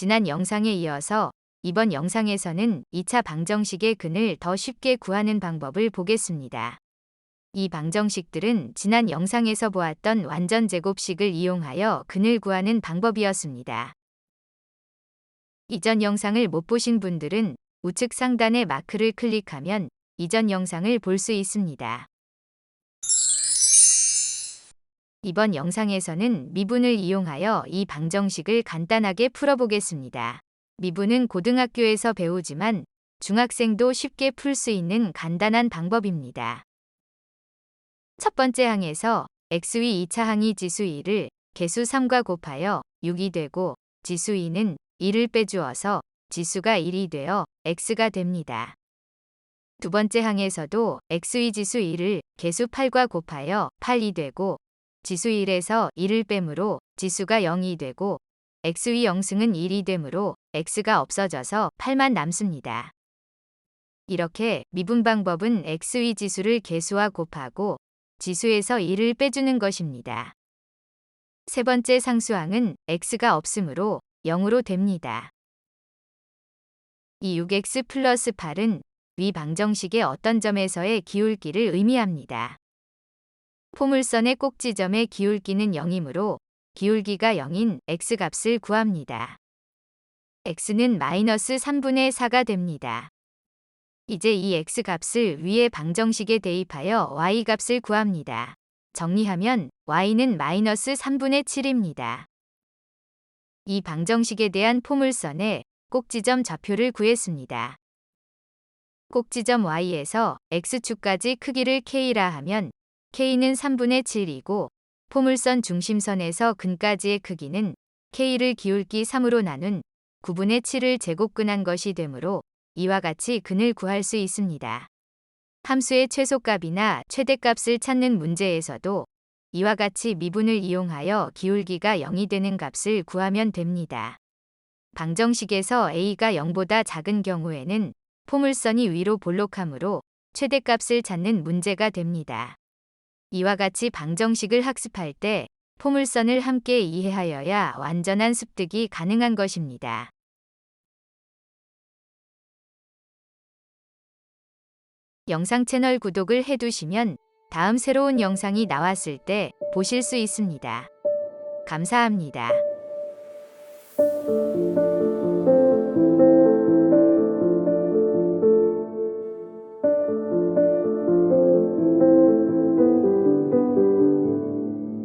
지난 영상에 이어서 이번 영상에서는 2차 방정식의 근을 더 쉽게 구하는 방법을 보겠습니다. 이 방정식들은 지난 영상에서 보았던 완전 제곱식을 이용하여 근을 구하는 방법이었습니다. 이전 영상을 못 보신 분들은 우측 상단의 마크를 클릭하면 이전 영상을 볼 수 있습니다. 이번 영상에서는 미분을 이용하여 이 방정식을 간단하게 풀어보겠습니다. 미분은 고등학교에서 배우지만 중학생도 쉽게 풀 수 있는 간단한 방법입니다. 첫 번째 항에서 x위 2차 항이 지수 2를 개수 3과 곱하여 6이 되고 지수 2는 1을 빼주어서 지수가 1이 되어 x가 됩니다. 두 번째 항에서도 x위 지수 1을 개수 8과 곱하여 8이 되고 지수 1에서 1을 빼므로 지수가 0이 되고 x위 0승은 1이 되므로 x가 없어져서 8만 남습니다. 이렇게 미분 방법은 x위 지수를 개수와 곱하고 지수에서 1을 빼주는 것입니다. 세 번째 상수항은 x가 없으므로 0으로 됩니다. 이 6x 플러스 8은 위 방정식의 어떤 점에서의 기울기를 의미합니다. 포물선의 꼭지점의 기울기는 0이므로 기울기가 0인 x값을 구합니다. x는 마이너스 3분의 4가 됩니다. 이제 이 x값을 위의 방정식에 대입하여 y값을 구합니다. 정리하면 y는 마이너스 3분의 7입니다. 이 방정식에 대한 포물선의 꼭지점 좌표를 구했습니다. 꼭지점 y에서 x축까지 크기를 k라 하면 k는 3분의 7이고 포물선 중심선에서 근까지의 크기는 k를 기울기 3으로 나눈 9분의 7을 제곱근한 것이 되므로 이와 같이 근을 구할 수 있습니다. 함수의 최소값이나 최대값을 찾는 문제에서도 이와 같이 미분을 이용하여 기울기가 0이 되는 값을 구하면 됩니다. 방정식에서 a가 0보다 작은 경우에는 포물선이 위로 볼록하므로 최대값을 찾는 문제가 됩니다. 이와 같이 방정식을 학습할 때 포물선을 함께 이해하여야 완전한 습득이 가능한 것입니다. 영상 채널 구독을 해두시면 다음 새로운 영상이 나왔을 때 보실 수 있습니다. 감사합니다.